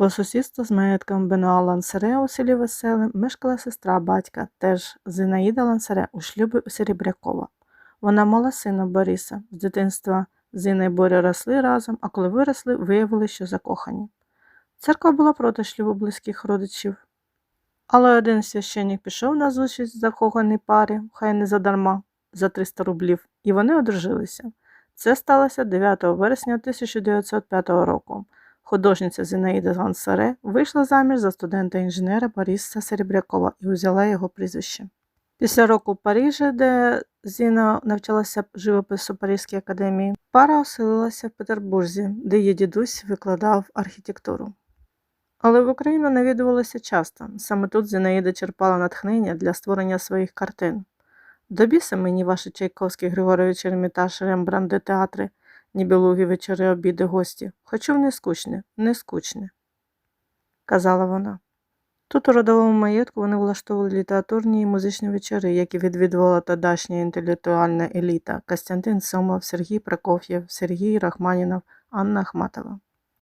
По сусідству з маєтком Бенуа Лансере у селі Веселе мешкала сестра батька, теж Зинаїда Лансере у шлюбі у Серебрякова. Вона мала сина Бориса. З дитинства Зина і Боря росли разом, а коли виросли, виявили, що закохані. Церква була проти шлюбу близьких родичів. Але один священник пішов на зустріч закоханій парі, хай не задарма, за 300 рублів, і вони одружилися. Це сталося 9 вересня 1905 року. Художниця Зінаїда Лансаре вийшла заміж за студента-інженера Бориса Серебрякова і взяла його прізвище. Після року в Парижі, де Зіна навчалася живопису Паризькій академії, пара оселилася в Петербурзі, де її дідусь викладав архітектуру. Але в Україну навідувалася часто. Саме тут Зінаїда черпала натхнення для створення своїх картин. До біса мені ваші Чайковський Григорович Ермітаж, Рембрандт, театри, нібелугі вечори, обіди, гості. Хочу в нескучне, нескучне, казала вона. Тут у родовому маєтку вони влаштовували літературні і музичні вечори, які відвідувала тодашня інтелектуальна еліта Костянтин Сомов, Сергій Прокоф'єв, Сергій Рахманінов, Анна Ахматова.